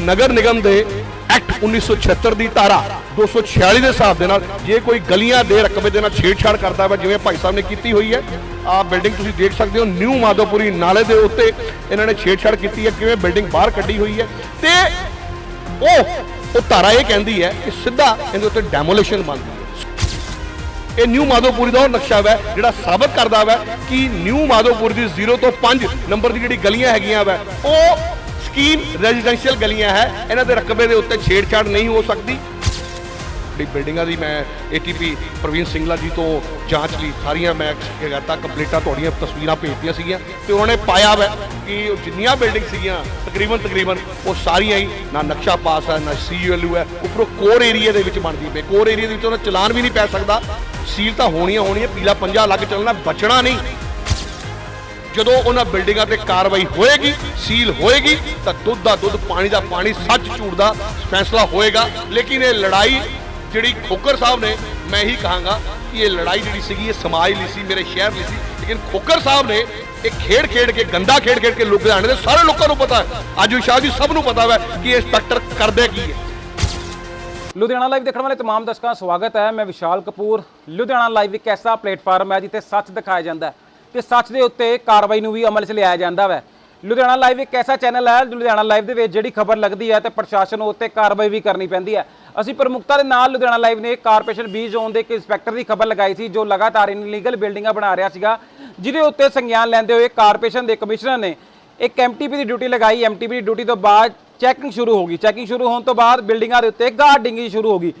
ਨਗਰ ਨਿਗਮ ਦੇ ਐਕਟ 1976 ਦੀ ਧਾਰਾ 246 ਦੇ ਹਿਸਾਬ ਦੇ ਨਾਲ ਜੇ ਕੋਈ ਗਲੀਆਂ ਦੇ ਰਕਬੇ ਦੇ ਨਾਲ ਛੇੜਛਾੜ ਕਰਦਾ ਹੈ ਜਿਵੇਂ ਭਾਈ ਸਾਹਿਬ ਨੇ ਕੀਤੀ ਹੋਈ ਹੈ ਆਹ ਬਿਲਡਿੰਗ ਤੁਸੀਂ ਦੇਖ ਸਕਦੇ ਹੋ, ਨਿਊ ਮਾਧੋਪੁਰੀ ਨਾਲੇ ਦੇ ਉੱਤੇ ਇਹਨਾਂ ਨੇ ਛੇੜਛਾੜ ਕੀਤੀ ਹੈ, ਕਿਵੇਂ ਬਿਲਡਿੰਗ ਬਾਹਰ ਕੱਢੀ ਹੋਈ ਹੈ। ਤੇ ਉਹ ਉਹ ਧਾਰਾ ਇਹ ਕਹਿੰਦੀ ਹੈ ਕਿ ਸਿੱਧਾ ਇਹਦੇ ਉੱਤੇ ਡੈਮੋਲੀਸ਼ਨ ਬਣਦੀ ਹੈ। ਇਹ ਨਿਊ ਮਾਧੋਪੁਰੀ ਦਾ ਉਹ ਨਕਸ਼ਾ ਹੈ ਜਿਹੜਾ ਸਾਬਤ ਕਰਦਾ ਹੈ ਕਿ ਨਿਊ ਮਾਧੋਪੁਰ ਦੀ 0 ਤੋਂ 5 ਨੰਬਰ ਦੀ ਜਿਹੜੀ ਗਲੀਆਂ ਹੈਗੀਆਂ ਵੈ, ਉਹ ਸਕੀਮ ਰੈਜ਼ੀਡੈਂਸ਼ੀਅਲ ਗਲੀਆਂ ਹੈ, ਇਹਨਾਂ ਦੇ ਰਕਬੇ ਦੇ ਉੱਤੇ ਛੇੜਛਾੜ ਨਹੀਂ ਹੋ ਸਕਦੀ। ਜਿਹੜੀ ਬਿਲਡਿੰਗਾਂ ਦੀ ਮੈਂ ਏਟੀਪੀ ਪ੍ਰਵੀਨ ਸਿੰਘਲਾ ਜੀ ਤੋਂ ਜਾਂਚ ਲਈ ਸਾਰੀਆਂ ਮੈਂ ਕਰਤਾ ਕੰਪਲੀਟਾਂ ਤੁਹਾਡੀਆਂ ਤਸਵੀਰਾਂ ਭੇਜਤੀਆਂ ਸੀਗੀਆਂ ਤੇ ਉਹਨਾਂ ਨੇ ਪਾਇਆ ਵੈ ਕਿ ਜਿੰਨੀਆਂ ਬਿਲਡਿੰਗ ਸੀਗੀਆਂ, ਤਕਰੀਬਨ ਤਕਰੀਬਨ ਉਹ ਸਾਰੀਆਂ ਹੀ, ਨਾ ਨਕਸ਼ਾ ਪਾਸ ਹੈ, ਨਾ ਸੀਯੂਐਲਯੂ ਹੈ, ਉੱਪਰੋਂ ਕੋਰ ਏਰੀਆ ਦੇ ਵਿੱਚ ਬਣਦੀ ਪਈ ਕੋਰ ਏਰੀਆ ਦੇ ਵਿੱਚ ਉਹਨਾਂ ਚਲਾਨ ਵੀ ਨਹੀਂ ਪੈ ਸਕਦਾ। ਸੀਲ ਤਾਂ ਹੋਣੀਆਂ ਹੋਣੀਆਂ, ਪੀਲਾ ਪੰਜਾ ਲੱਗ ਚੱਲਣਾ, ਬਚਣਾ ਨਹੀਂ। ਜਦੋਂ ਉਹਨਾਂ ਬਿਲਡਿੰਗਾਂ ਤੇ ਕਾਰਵਾਈ ਹੋਏਗੀ ਸੀਲ ਹੋਏਗੀ ਤਾਂ ਦੁੱਧ ਦਾ ਦੁੱਧ ਪਾਣੀ ਦਾ ਪਾਣੀ ਸੱਚ ਝੂਠ ਦਾ ਫੈਸਲਾ ਹੋਏਗਾ ਲੇਕਿਨ ਇਹ ਲੜਾਈ ਜਿਹੜੀ ਖੋਕਰ ਸਾਹਿਬ ਨੇ ਮੈਂ ਹੀ ਕਹਾਂਗਾ ਕਿ ਇਹ ਲੜਾਈ ਜਿਹੜੀ ਸੀਗੀ ਇਹ ਸਮਾਜ ਲਈ ਸੀ ਮੇਰੇ ਸ਼ਹਿਰ ਲਈ ਸੀ ਲੇਕਿਨ ਖੋਕਰ ਸਾਹਿਬ ਨੇ ਇਹ ਖੇਡ ਖੇਡ ਕੇ ਗੰਦਾ ਖੇਡ ਖੇਡ ਕੇ ਲੁਧਿਆਣੇ ਦੇ ਸਾਰੇ ਲੋਕਾਂ ਨੂੰ ਪਤਾ ਹੈ ਅੱਜ ਵਿਸ਼ਾਲ ਜੀ ਸਭ ਨੂੰ ਪਤਾ ਹੈ ਕਿ ਇਹ ਇੰਸਪੈਕਟਰ ਕਰਦੇ ਕੀ ਹੈ ਲੁਧਿਆਣਾ ਲਾਈਵ ਦੇਖਣ ਵਾਲੇ तमाम ਦਰਸ਼ਕਾਂ ਦਾ ਸਵਾਗਤ ਹੈ ਮੈਂ ਵਿਸ਼ਾਲ ਕਪੂਰ ਲੁਧਿਆਣਾ ਲਾਈਵ ਇੱਕ ਐਸਾ ਪਲੇਟਫਾਰਮ ਹੈ ਜਿੱਥੇ ਸੱਚ ਦਿਖਾਇਆ ਜਾਂਦਾ ਹੈ ਤੇ ਸੱਚ ਦੇ ਉੱਤੇ ਕਾਰਵਾਈ ਨੂੰ ਵੀ ਅਮਲ 'ਚ ਲਿਆਇਆ ਜਾਂਦਾ ਵੈ। ਲੁਧਿਆਣਾ ਲਾਈਵ ਇੱਕ ਐਸਾ ਚੈਨਲ ਹੈ, ਲੁਧਿਆਣਾ ਲਾਈਵ ਦੇ ਵਿੱਚ ਜਿਹੜੀ ਖਬਰ ਲੱਗਦੀ ਹੈ ਤੇ ਪ੍ਰਸ਼ਾਸਨ ਨੂੰ ਉੱਤੇ ਕਾਰਵਾਈ ਵੀ ਕਰਨੀ ਪੈਂਦੀ ਹੈ। ਅਸੀਂ ਪ੍ਰਮੁਖਤਾ ਦੇ ਨਾਲ ਲੁਧਿਆਣਾ ਲਾਈਵ ਨੇ ਕਾਰਪੋਰੇਸ਼ਨ ਬੀ ਜ਼ੋਨ ਦੇ ਇੱਕ ਇੰਸਪੈਕਟਰ ਦੀ ਖਬਰ ਲਗਾਈ ਸੀ, ਜੋ ਲਗਾਤਾਰ ਇਨਲੀਗਲ ਬਿਲਡਿੰਗਾਂ ਬਣਾ ਰਿਹਾ ਸੀਗਾ, ਜਿਹਦੇ ਉੱਤੇ ਸੰਗਿਆਨ ਲੈਂਦੇ ਹੋਏ ਕਾਰਪੋਰੇਸ਼ਨ ਦੇ ਕਮਿਸ਼ਨਰ ਨੇ ਇੱਕ ਐਮਟੀਪੀ ਦੀ ਡਿਊਟੀ ਲਗਾਈ। ਐਮਟੀਪੀ ਦੀ ਡਿਊਟੀ ਤੋਂ ਬਾਅਦ ਚੈਕਿੰਗ ਸ਼ੁਰੂ ਹੋ ਗਈ। ਚੈਕਿੰਗ ਸ਼ੁਰੂ ਹੋਣ ਤੋਂ ਬਾਅਦ ਬਿਲਡਿੰਗਾਂ ਦੇ ਉੱਤੇ ਗਾਰਡਿੰਗ ਸ਼ੁਰੂ ਹੋ ਗਈ।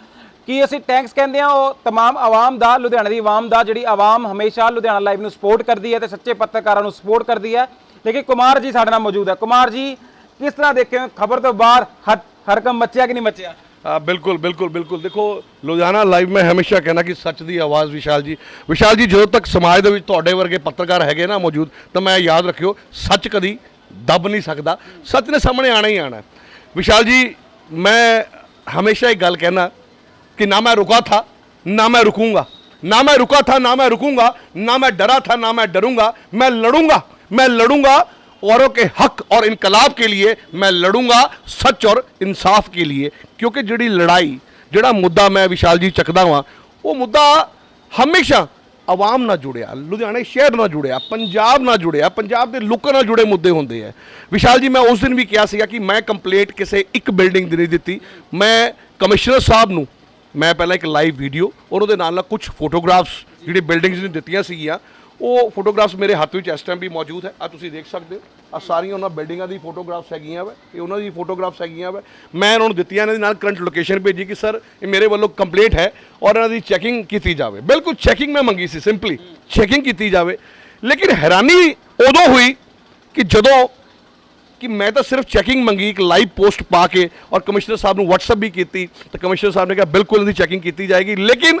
ਕਿ ਅਸੀਂ ਟੈਂਕਸ ਕਹਿੰਦੇ ਆ ਉਹ तमाम ਆਵਾਮ ਦਾ, ਲੁਧਿਆਣੇ ਦੀ ਆਵਾਮ ਦਾ, ਜਿਹੜੀ ਆਵਾਮ ਹਮੇਸ਼ਾ ਲੁਧਿਆਣਾ ਲਾਈਵ ਨੂੰ ਸਪੋਰਟ ਕਰਦੀ ਹੈ ਤੇ ਸੱਚੇ ਪੱਤਰਕਾਰਾਂ ਨੂੰ ਸਪੋਰਟ ਕਰਦੀ ਹੈ। ਲੇਕਿਨ ਕੁਮਾਰ ਜੀ ਸਾਡੇ ਨਾਲ ਮੌਜੂਦ ਹੈ। ਕੁਮਾਰ ਜੀ, ਕਿਸ ਤਰ੍ਹਾਂ ਦੇਖਿਓ? ਖਬਰ ਤੋਂ ਬਾਹਰ ਹਰਕਮ ਮੱਚਿਆ ਕਿ ਨਹੀਂ ਮੱਚਿਆ? ਬਿਲਕੁਲ ਬਿਲਕੁਲ ਬਿਲਕੁਲ। ਦੇਖੋ, ਲੁਧਿਆਣਾ ਲਾਈਵ ਮੈਂ ਹਮੇਸ਼ਾ ਕਹਿੰਦਾ ਕਿ ਸੱਚ ਦੀ ਆਵਾਜ਼ ਵਿਸ਼ਾਲ ਜੀ। ਵਿਸ਼ਾਲ ਜੀ, ਜਦੋਂ ਤੱਕ ਸਮਾਜ ਦੇ ਵਿੱਚ ਤੁਹਾਡੇ ਵਰਗੇ ਪੱਤਰਕਾਰ ਹੈਗੇ ਨਾ ਮੌਜੂਦ, ਤਾਂ ਮੈਂ ਯਾਦ ਰੱਖਿਓ, ਸੱਚ ਕਦੀ ਦੱਬ ਨਹੀਂ ਸਕਦਾ। ਸੱਚ ਨੇ ਸਾਹਮਣੇ ਆਣਾ ਹੀ ਆਣਾ। ਵਿਸ਼ਾਲ ਜੀ, ਮੈਂ ਹਮੇਸ਼ਾ ਇਹ ਗੱਲ ਕਹਿਣਾ कि ना मैं रुका था ना मैं रुकूंगा ना मैं रुका था ना मैं रुकूंगा ना मैं डरा था ना मैं डरूंगा मैं लड़ूंगा मैं लड़ूंगा औरों के हक और इनकलाब के लिए मैं लड़ूंगा सच और इंसाफ के लिए क्योंकि ਜਿਹੜੀ ਲੜਾਈ ਜਿਹੜਾ ਮੁੱਦਾ ਮੈਂ ਵਿਸ਼ਾਲ ਜੀ ਚੱਕਦਾ ਵਾਂ ਉਹ ਮੁੱਦਾ ਹਮੇਸ਼ਾ ਆਵਾਮ ਨਾਲ ਜੁੜਿਆ ਲੁਧਿਆਣੇ ਸ਼ਹਿਰ ਨਾਲ ਜੁੜਿਆ ਪੰਜਾਬ ਨਾਲ ਜੁੜਿਆ ਪੰਜਾਬ ਦੇ ਲੋਕਾਂ ਨਾਲ ਜੁੜੇ ਮੁੱਦੇ ਹੁੰਦੇ ਆ ਵਿਸ਼ਾਲ ਜੀ ਮੈਂ ਉਸ ਦਿਨ ਵੀ ਕਿਹਾ ਸੀਗਾ ਕਿ ਮੈਂ ਕੰਪਲੀਟ ਕਿਸੇ ਇੱਕ ਬਿਲਡਿੰਗ ਦੀ ਨਹੀਂ ਦਿੱਤੀ ਮੈਂ ਕਮਿਸ਼ਨਰ ਸਾਹਿਬ ਨੂੰ ਮੈਂ ਪਹਿਲਾਂ ਇੱਕ ਲਾਈਵ ਵੀਡੀਓ ਔਰ ਉਹਦੇ ਨਾਲ ਨਾਲ ਕੁਝ ਫੋਟੋਗ੍ਰਾਫਸ ਜਿਹੜੀ ਬਿਲਡਿੰਗਸ ਨੇ ਦਿੱਤੀਆਂ ਸੀਗੀਆਂ, ਉਹ ਫੋਟੋਗ੍ਰਾਫਸ ਮੇਰੇ ਹੱਥ ਵਿੱਚ ਇਸ ਟਾਈਮ ਵੀ ਮੌਜੂਦ ਹੈ। ਆ ਤੁਸੀਂ ਦੇਖ ਸਕਦੇ ਹੋ ਆ ਸਾਰੀਆਂ ਉਹਨਾਂ ਬਿਲਡਿੰਗਾਂ ਦੀ ਫੋਟੋਗ੍ਰਾਫਸ ਹੈਗੀਆਂ ਵਾ, ਇਹ ਉਹਨਾਂ ਦੀ ਫੋਟੋਗ੍ਰਾਫਸ ਹੈਗੀਆਂ ਵਾ। ਮੈਂ ਉਹਨਾਂ ਨੂੰ ਦਿੱਤੀਆਂ, ਇਹਨਾਂ ਦੇ ਨਾਲ ਕਰੰਟ ਲੋਕੇਸ਼ਨ ਭੇਜੀ ਕਿ ਸਰ ਇਹ ਮੇਰੇ ਵੱਲੋਂ ਕੰਪਲੀਟ ਹੈ ਔਰ ਇਹਨਾਂ ਦੀ ਚੈਕਿੰਗ ਕੀਤੀ ਜਾਵੇ। ਬਿਲਕੁਲ ਚੈਕਿੰਗ ਮੈਂ ਮੰਗੀ ਸੀ ਸਿੰਪਲੀ ਚੈਕਿੰਗ ਕੀਤੀ ਜਾਵੇ। ਲੇਕਿਨ ਹੈਰਾਨੀ ਉਦੋਂ ਹੋਈ ਕਿ ਜਦੋਂ ਕਿ ਮੈਂ ਤਾਂ ਸਿਰਫ ਚੈਕਿੰਗ ਮੰਗੀ, ਇੱਕ ਲਾਈਵ ਪੋਸਟ ਪਾ ਕੇ ਔਰ ਕਮਿਸ਼ਨਰ ਸਾਹਿਬ ਨੂੰ WhatsApp ਵੀ ਕੀਤੀ। ਤਾਂ ਕਮਿਸ਼ਨਰ ਸਾਹਿਬ ਨੇ ਕਿਹਾ, ਬਿਲਕੁਲ ਇਹਦੀ ਚੈਕਿੰਗ ਕੀਤੀ ਜਾਏਗੀ। ਲੇਕਿਨ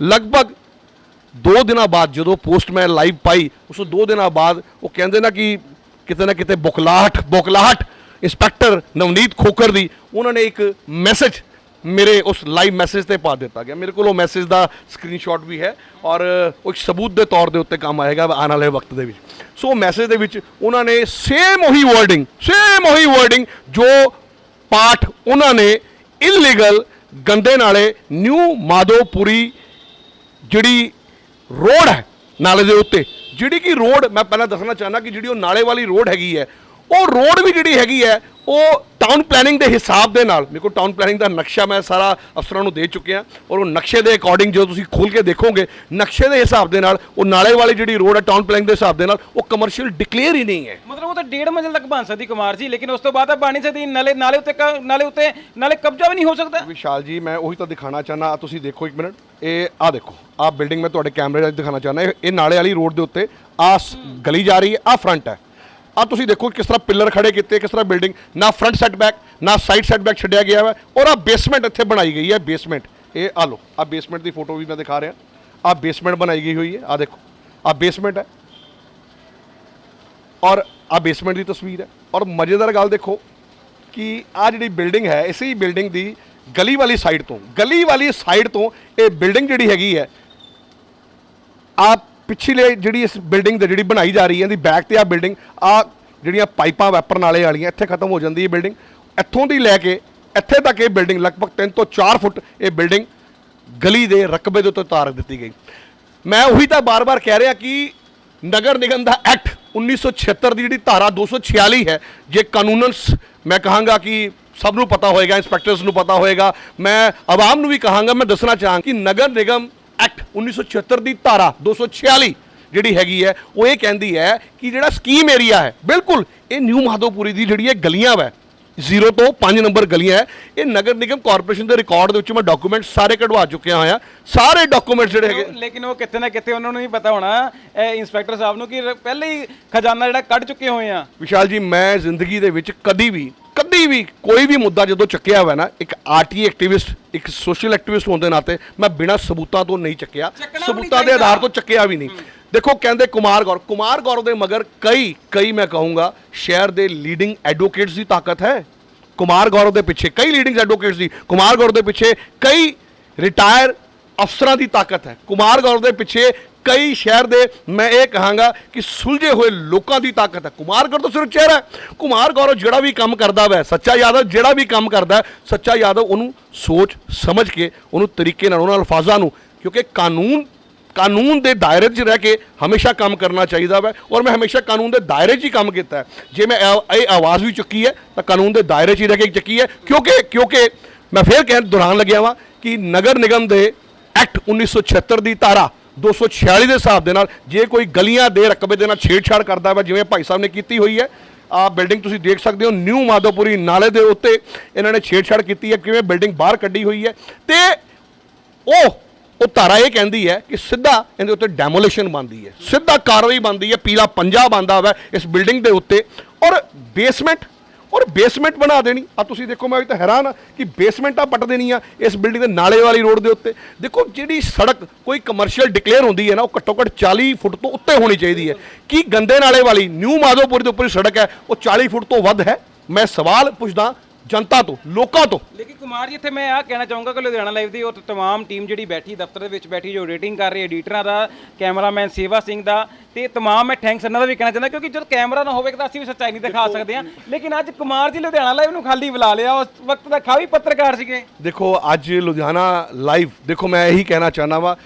ਲਗਭਗ 2 ਦਿਨਾਂ ਬਾਅਦ ਜਦੋਂ ਪੋਸਟ ਮੈਂ ਲਾਈਵ ਪਾਈ, ਉਸ ਤੋਂ 2 ਦਿਨਾਂ ਬਾਅਦ ਉਹ ਕਹਿੰਦੇ ਨਾ ਕਿ ਕਿਤੇ ਨਾ ਕਿਤੇ ਬੁਖਲਾਹਟ ਬੁਖਲਾਹਟ। ਇੰਸਪੈਕਟਰ ਨਵਨੀਤ ਖੋਕਰ ਦੀ, ਉਹਨਾਂ ਨੇ ਇੱਕ ਮੈਸੇਜ ਮੇਰੇ ਉਸ ਲਾਈਵ ਮੈਸੇਜ ਤੇ ਪਾ ਦਿੱਤਾ ਗਿਆ। ਮੇਰੇ ਕੋਲ ਉਹ ਮੈਸੇਜ ਦਾ ਸਕਰੀਨਸ਼ਾਟ ਵੀ ਹੈ ਔਰ ਉਹ ਇੱਕ ਸਬੂਤ ਦੇ ਤੌਰ ਦੇ ਉੱਤੇ ਕੰਮ ਆਏਗਾ ਆਉਣ ਵਾਲੇ ਵਕਤ ਦੇ ਵਿੱਚ। ਸੋ ਮੈਸੇਜ ਦੇ ਵਿੱਚ ਉਹਨਾਂ ਨੇ ਸੇਮ ਉਹੀ ਵਰਡਿੰਗ ਸੇਮ ਉਹੀ ਵਰਡਿੰਗ ਜੋ ਪਾਠ ਉਹਨਾਂ ਨੇ ਇਲੀਗਲ ਗੰਦੇ ਨਾਲੇ ਨਿਊ ਮਾਧੋਪੁਰੀ ਜਿਹੜੀ ਰੋਡ ਹੈ ਨਾਲੇ ਦੇ ਉੱਤੇ, ਜਿਹੜੀ ਕਿ ਰੋਡ ਮੈਂ ਪਹਿਲਾਂ ਦੱਸਣਾ ਚਾਹੁੰਦਾ ਕਿ ਜਿਹੜੀ ਉਹ ਨਾਲੇ ਵਾਲੀ ਰੋਡ ਹੈਗੀ ਹੈ, ਉਹ ਰੋਡ ਵੀ ਜਿਹੜੀ ਹੈਗੀ ਹੈ, ਉਹ ਟਾਊਨ ਪਲੈਨਿੰਗ ਦੇ ਹਿਸਾਬ ਦੇ ਨਾਲ ਮੇਰੇ ਕੋਲ ਟਾਊਨ ਪਲੈਨਿੰਗ ਦਾ ਨਕਸ਼ਾ ਮੈਂ ਸਾਰਾ ਅਫਸਰਾਂ ਨੂੰ ਦੇ ਚੁੱਕਿਆ ਔਰ ਉਹ ਨਕਸ਼ੇ ਦੇ ਅਕੋਰਡਿੰਗ ਜਦੋਂ ਤੁਸੀਂ ਖੋਲ ਕੇ ਦੇਖੋਗੇ ਨਕਸ਼ੇ ਦੇ ਹਿਸਾਬ ਦੇ ਨਾਲ ਉਹ ਨਾਲੇ ਵਾਲੀ ਜਿਹੜੀ ਰੋਡ ਹੈ ਟਾਊਨ ਪਲੈਨਿੰਗ ਦੇ ਹਿਸਾਬ ਦੇ ਨਾਲ ਉਹ ਕਮਰਸ਼ੀਅਲ ਡਿਕਲੇਅਰ ਹੀ ਨਹੀਂ ਹੈ। ਮਤਲਬ ਉਹ ਤਾਂ ਡੇਢ ਮੰਜ਼ਿਲ ਤੱਕ ਬਣ ਸਕਦੀ ਕੁਮਾਰ ਜੀ ਲੇਕਿਨ ਉਸ ਤੋਂ ਬਾਅਦ ਤਾਂ ਬਣ ਨਹੀਂ ਸਕਦੀ ਨਾਲੇ ਨਾਲੇ ਉੱਤੇ ਕ- ਨਾਲੇ ਉੱਤੇ ਨਾਲੇ ਕਬਜ਼ਾ ਵੀ ਨਹੀਂ ਹੋ ਸਕਦਾ। ਵਿਸ਼ਾਲ ਜੀ ਮੈਂ ਉਹੀ ਤਾਂ ਦਿਖਾਣਾ ਚਾਹਨਾ ਆ ਤੁਸੀਂ ਦੇਖੋ ਇੱਕ ਮਿੰਟ ਇਹ ਆ ਦੇਖੋ ਆ ਬਿਲਡਿੰਗ ਮੈਂ ਤੁਹਾਡੇ ਕੈਮਰੇ 'ਚ ਦਿਖਾਣਾ ਚਾਹਨਾ ਇਹ ਇਹ ਨਾਲੇ ਵਾਲੀ ਰੋਡ ਦੇ ਉੱਤੇ ਆ ਗਲੀ ਜਾ ਰਹੀ ਹੈ ਆ ਫਰੰਟ ਹੈ। ਆ ਤੁਸੀਂ ਦੇਖੋ ਕਿਸ ਤਰ੍ਹਾਂ ਪਿੱਲਰ ਖੜੇ ਕੀਤੇ, ਕਿਸ ਤਰ੍ਹਾਂ ਬਿਲਡਿੰਗ, ਨਾ ਫਰੰਟ ਸੈਟਬੈਕ ਨਾ ਸਾਈਡ ਸੈਟਬੈਕ ਛੱਡਿਆ ਗਿਆ ਹੈ ਔਰ ਆ ਬੇਸਮੈਂਟ ਇੱਥੇ ਬਣਾਈ ਗਈ ਹੈ ਬੇਸਮੈਂਟ ਇਹ ਆ ਲੋ ਆ ਬੇਸਮੈਂਟ ਦੀ ਫੋਟੋ ਵੀ ਮੈਂ ਦਿਖਾ ਰਿਹਾ। ਆ ਬੇਸਮੈਂਟ ਬਣਾਈ ਗਈ ਹੋਈ ਹੈ ਆ ਦੇਖੋ ਆ ਬੇਸਮੈਂਟ ਹੈ। ਔਰ ਆ ਬੇਸਮੈਂਟ ਦੀ ਤਸਵੀਰ ਹੈ। ਔਰ ਮਜ਼ੇਦਾਰ ਗੱਲ ਦੇਖੋ ਕਿ ਆ ਜਿਹੜੀ ਬਿਲਡਿੰਗ ਹੈ, ਇਸੇ ਬਿਲਡਿੰਗ ਦੀ ਗਲੀ ਵਾਲੀ ਸਾਈਡ ਤੋਂ, ਗਲੀ ਵਾਲੀ ਸਾਈਡ ਤੋਂ ਇਹ ਬਿਲਡਿੰਗ ਜਿਹੜੀ ਹੈਗੀ ਹੈ ਆ ਪਿਛਲੇ ਜਿਹੜੀ ਇਸ ਬਿਲਡਿੰਗ ਦੇ ਜਿਹੜੀ ਬਣਾਈ ਜਾ ਰਹੀ ਹੈ, ਇਹਦੀ ਬੈਕ ਤੇ ਆ ਬਿਲਡਿੰਗ ਆ ਜਿਹੜੀਆਂ ਪਾਈਪਾਂ ਵੈਪਰਨ ਵਾਲੇ ਵਾਲੀਆਂ, ਇੱਥੇ ਖਤਮ ਹੋ ਜਾਂਦੀ ਹੈ ਬਿਲਡਿੰਗ ਇੱਥੋਂ ਦੀ ਲੈ ਕੇ, ਇੱਥੇ ਤੱਕ ਇਹ ਬਿਲਡਿੰਗ ਲਗਭਗ 3 ਤੋਂ 4 ਫੁੱਟ ਇਹ ਬਿਲਡਿੰਗ ਗਲੀ ਦੇ ਰਕਬੇ ਦੇ ਉੱਤੇ ਤਾਰ ਦਿੱਤੀ ਗਈ। ਮੈਂ ਉਹੀ ਤਾਂ ਬਾਰ-ਬਾਰ ਕਹਿ ਰਿਹਾ ਕਿ ਨਗਰ ਨਿਗਮ ਦਾ ਐਕਟ 1976 ਦੀ ਜਿਹੜੀ ਧਾਰਾ 246 ਹੈ, ਜੇ ਕਾਨੂੰਨਨ ਮੈਂ ਕਹਾਂਗਾ ਕਿ ਸਭ ਨੂੰ ਪਤਾ ਹੋਏਗਾ ਇੰਸਪੈਕਟਰਸ ਨੂੰ ਪਤਾ ਹੋਏਗਾ। ਮੈਂ ਆਵਾਮ ਨੂੰ ਵੀ ਕਹਾਂਗਾ, ਮੈਂ ਦੱਸਣਾ ਚਾਹਾਂ ਕਿ ਨਗਰ ਨਿਗਮ ਐਕਟ 1976 ਦੀ ਧਾਰਾ 246 ਜਿਹੜੀ ਹੈਗੀ ਹੈ ਉਹ ਇਹ ਕਹਿੰਦੀ ਹੈ ਕਿ ਜਿਹੜਾ ਸਕੀਮ ਏਰੀਆ ਹੈ ਬਿਲਕੁਲ ਇਹ ਨਿਊ ਮਾਧੋਪੁਰੀ ਦੀ ਜਿਹੜੀ ਇਹ ਗਲੀਆਂ ਵਾ 0 ਤੋਂ 5 ਨੰਬਰ ਗਲੀਆਂ ਹੈ ਇਹ ਨਗਰ ਨਿਗਮ ਕਾਰਪੋਰੇਸ਼ਨ ਦੇ ਰਿਕਾਰਡ ਦੇ ਵਿੱਚ ਮੈਂ ਡਾਕੂਮੈਂਟ ਸਾਰੇ ਕਢਵਾ ਚੁੱਕਿਆ ਹੋਇਆ ਸਾਰੇ ਡਾਕੂਮੈਂਟਸ ਜਿਹੜੇ ਹੈਗੇ ਲੇਕਿਨ ਉਹ ਕਿਤੇ ਨਾ ਕਿਤੇ ਉਹਨਾਂ ਨੂੰ ਹੀ ਪਤਾ ਹੋਣਾ ਇਹ ਇੰਸਪੈਕਟਰ ਸਾਹਿਬ ਨੂੰ ਕਿ ਪਹਿਲੇ ਹੀ ਖਜ਼ਾਨਾ ਜਿਹੜਾ ਕੱਢ ਚੁੱਕੇ ਹੋਏ ਆ। ਵਿਸ਼ਾਲ ਜੀ ਮੈਂ ਜ਼ਿੰਦਗੀ ਦੇ ਵਿੱਚ ਕਦੀ ਵੀ ਕਦੀ ਵੀ ਕੋਈ ਵੀ ਮੁੱਦਾ ਜਦੋਂ ਚੱਕਿਆ ਹੋਇਆ ਨਾ ਇੱਕ ਆਰਟੀ ਐਕਟਿਵਿਸਟ ਇੱਕ ਸੋਸ਼ਲ ਐਕਟਿਵਿਸਟ ਹੋਣ ਦੇ ਨਾਤੇ ਮੈਂ ਬਿਨਾਂ ਸਬੂਤਾਂ ਤੋਂ ਨਹੀਂ ਚੱਕਿਆ। ਸਬੂਤਾਂ ਦੇ ਆਧਾਰ। ਤੋਂ ਚੱਕਿਆ ਵੀ ਨਹੀਂ। ਦੇਖੋ ਕਹਿੰਦੇ ਕੁਮਾਰ ਗੌਰ ਕੁਮਾਰ ਗੌਰ ਦੇ ਮਗਰ ਕਈ ਕਈ ਮੈਂ ਕਹੂੰਗਾ ਸ਼ਹਿਰ ਦੇ ਲੀਡਿੰਗ ਐਡਵੋਕੇਟਸ ਦੀ ਤਾਕਤ ਹੈ। ਕੁਮਾਰ ਗੌਰਵ ਦੇ ਪਿੱਛੇ ਕਈ ਲੀਡਿੰਗ ਐਡਵੋਕੇਟਸ ਦੀ ਕੁਮਾਰ ਗੌਰਵ ਦੇ ਪਿੱਛੇ ਕਈ ਰਿਟਾਇਰ ਅਫਸਰਾਂ ਦੀ ਤਾਕਤ ਹੈ। ਕੁਮਾਰ ਗੌਰਵ ਦੇ ਪਿੱਛੇ ਕਈ ਸ਼ਹਿਰ ਦੇ ਮੈਂ ਇਹ ਕਹਾਂਗਾ ਕਿ ਸੁਲਝੇ ਹੋਏ ਲੋਕਾਂ ਦੀ ਤਾਕਤ ਹੈ। ਕੁਮਾਰ ਗੌਰਵ ਤਾਂ ਸਿਰਫ ਚਿਹਰਾ ਹੈ। ਕੁਮਾਰ ਗੌਰਵ ਜਿਹੜਾ ਵੀ ਕੰਮ ਕਰਦਾ ਵੈ, ਸੱਚਾ ਯਾਦਵ ਜਿਹੜਾ ਵੀ ਕੰਮ ਕਰਦਾ, ਸੱਚਾ ਯਾਦਵ ਉਹਨੂੰ ਸੋਚ ਸਮਝ ਕੇ, ਉਹਨੂੰ ਤਰੀਕੇ ਨਾਲ, ਉਹਨਾਂ ਅਲਫਾਜ਼ਾਂ ਨੂੰ, ਕਿਉਂਕਿ ਕਾਨੂੰਨ ਕਾਨੂੰਨ ਦੇ ਦਾਇਰੇ 'ਚ ਰਹਿ ਕੇ ਹਮੇਸ਼ਾ ਕੰਮ ਕਰਨਾ ਚਾਹੀਦਾ ਵੈ, ਔਰ ਮੈਂ ਹਮੇਸ਼ਾ ਕਾਨੂੰਨ ਦੇ ਦਾਇਰੇ 'ਚ ਹੀ ਕੰਮ ਕੀਤਾ ਹੈ। ਜੇ ਮੈਂ ਇਹ ਆਵਾਜ਼ ਵੀ ਚੁੱਕੀ ਹੈ, ਤਾਂ ਕਾਨੂੰਨ ਦੇ ਦਾਇਰੇ 'ਚ ਹੀ ਰਹਿ ਕੇ ਚੱਕੀ ਹੈ, ਕਿਉਂਕਿ ਕਿਉਂਕਿ ਮੈਂ ਫੇਰ ਕਹਿਣ, ਦੁਹਰਾਉਣ ਲੱਗਿਆ ਵਾਂ ਕਿ ਨਗਰ ਨਿਗਮ ਦੇ ਐਕਟ 1976 ਦੀ ਧਾਰਾ 246 ਦੇ ਹਿਸਾਬ ਦੇ ਨਾਲ ਜੇ ਕੋਈ ਗਲੀਆਂ ਦੇ ਰਕਬੇ ਦੇ ਨਾਲ ਛੇੜਛਾੜ ਕਰਦਾ ਵਾ, ਜਿਵੇਂ ਭਾਈ ਸਾਹਿਬ ਨੇ ਕੀਤੀ ਹੋਈ ਹੈ, ਆ ਬਿਲਡਿੰਗ ਤੁਸੀਂ ਦੇਖ ਸਕਦੇ ਹੋ, ਨਿਊ ਮਾਧੋਪੁਰੀ ਨਾਲੇ ਦੇ ਉੱਤੇ ਇਹਨਾਂ ਨੇ ਛੇੜਛਾੜ ਕੀਤੀ ਹੈ, ਕਿਵੇਂ ਬਿਲਡਿੰਗ ਬਾਹਰ ਕੱਢੀ ਹੋਈ ਹੈ। ਤੇ ਉਹ ਉਹ ਧਾਰਾ ਇਹ ਕਹਿੰਦੀ ਹੈ ਕਿ ਸਿੱਧਾ ਇਹਦੇ ਉੱਤੇ ਡੈਮੋਲੀਸ਼ਨ ਬਣਦੀ ਹੈ, ਸਿੱਧਾ ਕਾਰਵਾਈ ਬਣਦੀ ਹੈ, ਪੀਲਾ ਪੰਜਾ ਬਣਦਾ ਵਾ ਇਸ ਬਿਲਡਿੰਗ ਦੇ ਉੱਤੇ ਔਰ ਬੇਸਮੈਂਟ ਔਰ ਬੇਸਮੈਂਟ ਬਣਾ ਦੇਣੀ। ਆ ਤੁਸੀਂ ਦੇਖੋ, ਮੈਂ ਵੀ ਤਾਂ ਹੈਰਾਨ ਆ ਕਿ ਬੇਸਮੈਂਟਾਂ ਪੱਟ ਦੇਣੀ ਆ ਇਸ ਬਿਲਡਿੰਗ ਦੇ ਨਾਲੇ ਵਾਲੀ ਰੋਡ ਦੇ ਉੱਤੇ। ਦੇਖੋ, ਜਿਹੜੀ ਸੜਕ ਕੋਈ ਕਮਰਸ਼ੀਅਲ ਡਿਕਲੇਅਰ ਹੁੰਦੀ ਹੈ ਨਾ, ਉਹ ਘੱਟੋ ਘੱਟ 40 ਫੁੱਟ ਤੋਂ ਉੱਤੇ ਹੋਣੀ ਚਾਹੀਦੀ ਹੈ। ਕੀ ਗੰਦੇ ਨਾਲੇ ਵਾਲੀ, ਨਿਊ ਮਾਧੋਪੁਰ ਦੇ ਉੱਪਰ ਸੜਕ ਹੈ, ਉਹ 40 ਫੁੱਟ ਤੋਂ ਵੱਧ ਹੈ? ਮੈਂ ਸਵਾਲ ਪੁੱਛਦਾ ਜਨਤਾ ਤੋਂ ਲੋਕਾਂ ਤੋਂ। ਲੇਕਿਨ ਕੁਮਾਰ ਜੀ ਇੱਥੇ ਮੈਂ ਆ ਕਹਿਣਾ ਚਾਹੂੰਗਾ ਕਿ ਲੁਧਿਆਣਾ ਲਾਈਵ ਦੀ ਉਹ ਤਮਾਮ ਟੀਮ ਜਿਹੜੀ ਬੈਠੀ ਦਫ਼ਤਰ ਦੇ ਵਿੱਚ ਬੈਠੀ ਜੋ ਰੇਟਿੰਗ ਕਰ ਰਹੀ ਹੈ ਐਡੀਟਰਾਂ ਦਾ ਕੈਮਰਾਮੈਨ ਸੇਵਾ ਸਿੰਘ ਦਾ ਤੇ ਤਮਾਮ ਮੈਂ ਥੈਂਕਸ ਇਹਨਾਂ ਦਾ ਵੀ ਕਹਿਣਾ ਚਾਹੁੰਦਾ ਕਿਉਂਕਿ ਜਦ ਕੈਮਰਾ ਨਾ ਹੋਵੇ ਤਾਂ ਅਸੀਂ ਵੀ ਸੱਚਾਈ ਨਹੀਂ ਦਿਖਾ ਸਕਦੇ ਹਾਂ। ਲੇਕਿਨ ਅੱਜ ਕੁਮਾਰ ਜੀ ਲੁਧਿਆਣਾ ਲਾਈਵ ਨੂੰ ਖਾਲੀ ਬੁਲਾ ਲਿਆ ਉਸ ਵਕਤ ਦਾ ਖਾਵੀ ਪੱਤਰਕਾਰ ਸੀਗੇ। ਦੇਖੋ ਅੱਜ ਲੁਧਿਆਣਾ ਲਾਈਵ ਦੇਖੋ ਮੈਂ ਇਹੀ ਕਹਿਣਾ ਚਾਹਨਾ ਵਾ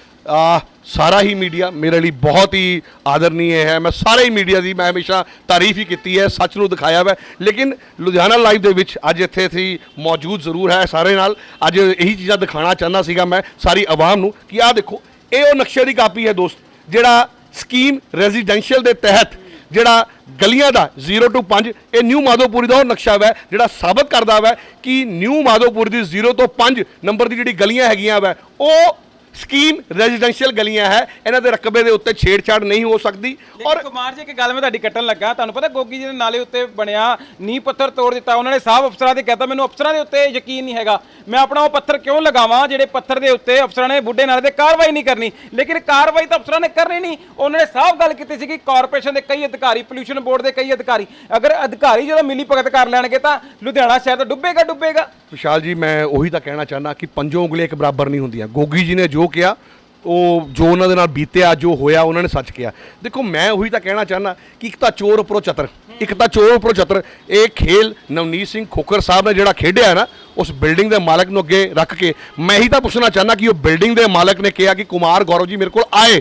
ਸਾਰਾ ਹੀ ਮੀਡੀਆ ਮੇਰੇ ਲਈ ਬਹੁਤ ਹੀ ਆਦਰਨੀय ਹੈ। ਮੈਂ ਸਾਰੇ ਹੀ ਮੀਡੀਆ ਦੀ ਮੈਂ ਹਮੇਸ਼ਾ ਤਾਰੀਫ ਹੀ ਕੀਤੀ ਹੈ, ਸੱਚ ਨੂੰ ਦਿਖਾਇਆ ਵਾ। ਲੇਕਿਨ ਲੁਧਿਆਣਾ ਲਾਈਵ ਦੇ ਵਿੱਚ ਅੱਜ ਇੱਥੇ ਅਸੀਂ ਮੌਜੂਦ ਜ਼ਰੂਰ ਹੈ ਸਾਰੇ ਨਾਲ। ਅੱਜ ਇਹੀ ਚੀਜ਼ਾਂ ਦਿਖਾਉਣਾ ਚਾਹੁੰਦਾ ਸੀਗਾ ਮੈਂ ਸਾਰੀ ਆਵਾਮ ਨੂੰ ਕਿ ਆਹ ਦੇਖੋ, ਇਹ ਉਹ ਨਕਸ਼ੇ ਦੀ ਕਾਪੀ ਹੈ ਦੋਸਤ, ਜਿਹੜਾ ਸਕੀਮ ਰੈਜ਼ੀਡੈਂਸ਼ੀਅਲ ਦੇ ਤਹਿਤ ਜਿਹੜਾ ਗਲੀਆਂ ਦਾ 0 ਟੂ 5 ਇਹ ਨਿਊ ਮਾਧੋਪੁਰੀ ਦਾ ਉਹ ਨਕਸ਼ਾ ਵਾ, ਜਿਹੜਾ ਸਾਬਤ ਕਰਦਾ ਵਾ ਕਿ ਨਿਊ ਮਾਧੋਪੁਰ ਦੀ 0 ਤੋਂ 5 ਨੰਬਰ ਦੀ ਜਿਹੜੀ ਗਲੀਆਂ ਹੈਗੀਆਂ ਵਾ, ਉਹ ਸਕੀਮ ਰੈਜ਼ੀਡੈਂਸ਼ੀਅਲ ਗਲੀਆਂ ਹੈ ਇਹਨਾਂ ਦੇ ਰਕਬੇ ਦੇ ਉੱਤੇ ਛੇੜਛਾੜ ਨਹੀਂ ਹੋ ਸਕਦੀ ਔਰ ਕੁਮਾਰ ਜੀ ਇੱਕ ਗੱਲ ਮੈਂ ਤੁਹਾਡੀ ਕੱਟਣ ਲੱਗਾ ਤੁਹਾਨੂੰ ਪਤਾ ਗੋਗੀ ਜੀ ਦੇ ਨਾਲੇ ਉੱਤੇ ਬਣਿਆ ਨੀ ਪੱਥਰ ਤੋੜ ਦਿੱਤਾ ਉਹਨਾਂ ਨੇ ਸਾਹਿਬ ਅਫਸਰਾਂ ਦੇ ਕਹਤਾ ਮੈਨੂੰ ਅਫਸਰਾਂ ਦੇ ਉੱਤੇ ਯਕੀਨ ਨਹੀਂ ਹੈਗਾ। ਮੈਂ ਆਪਣਾ ਉਹ ਪੱਥਰ ਕਿਉਂ ਲਗਾਵਾਂ ਜਿਹੜੇ ਪੱਥਰ ਦੇ ਉੱਤੇ ਅਫਸਰਾਂ ਨੇ ਬੁੱਢੇ ਨਾਲੇ ਤੇ ਕਾਰਵਾਈ ਨਹੀਂ ਕਰਨੀ? ਲੇਕਿਨ ਕਾਰਵਾਈ ਤਾਂ ਅਫਸਰਾਂ ਨੇ ਕਰਨੀ ਨਹੀਂ। ਉਹਨਾਂ ਨੇ ਸਾਫ਼ ਗੱਲ ਕੀਤੀ ਸੀ ਕਿ ਕਾਰਪੋਰੇਸ਼ਨ ਦੇ ਕਈ ਅਧਿਕਾਰੀ ਪੋਲੂਸ਼ਨ ਬੋਰਡ ਦੇ ਕਈ ਅਧਿਕਾਰੀ ਅਗਰ ਅਧਿਕਾਰੀ ਜਦੋਂ ਮਿਲੀ ਭਗਤ ਕਰ ਲੈਣਗੇ ਤਾਂ ਲੁਧਿਆਣਾ ਸ਼ਹਿਰ ਤਾਂ ਡੁੱਬੇਗਾ ਡੁੱਬੇਗਾ। ਵਿਸ਼ਾਲ ਜੀ ਮੈਂ ਉਹੀ ਤਾਂ ਕਹਿਣਾ ਚਾਹੁੰਦਾ ਕਿ ਪੰਜੋਂ ਉਂਗਲੀਆਂ ਇੱਕ ਬਰਾਬਰ ਨਹੀਂ ਹੁੰਦੀਆਂ। ਗੋਗੀ ਜੀ ਨੇ ਜੋ ਕਿਹਾ ਉਹ ਜੋ ਉਹਨਾਂ ਦੇ ਨਾਲ ਬੀਤਿਆ, ਜੋ ਹੋਇਆ, ਉਹਨਾਂ ਨੇ ਸੱਚ ਕਿਹਾ। ਦੇਖੋ, ਮੈਂ ਉਹੀ ਤਾਂ ਕਹਿਣਾ ਚਾਹੁੰਦਾ ਕਿ ਇੱਕ ਤਾਂ ਚੋਰ ਉੱਪਰੋਂ ਚਤਰ, ਇੱਕ ਤਾਂ ਚੋਰ ਉੱਪਰੋਂ ਚਤਰ। ਇਹ ਖੇਲ ਨਵਨੀਤ ਸਿੰਘ ਖੋਕਰ ਸਾਹਿਬ ਨੇ ਜਿਹੜਾ ਖੇਡਿਆ ਨਾ, ਉਸ ਬਿਲਡਿੰਗ ਦੇ ਮਾਲਕ ਨੂੰ ਅੱਗੇ ਰੱਖ ਕੇ, ਮੈਂ ਹੀ ਤਾਂ ਪੁੱਛਣਾ ਚਾਹੁੰਦਾ ਕਿ ਉਹ ਬਿਲਡਿੰਗ ਦੇ ਮਾਲਕ ਨੇ ਕਿਹਾ ਕਿ ਕੁਮਾਰ ਗੌਰਵ ਜੀ ਮੇਰੇ ਕੋਲ ਆਏ।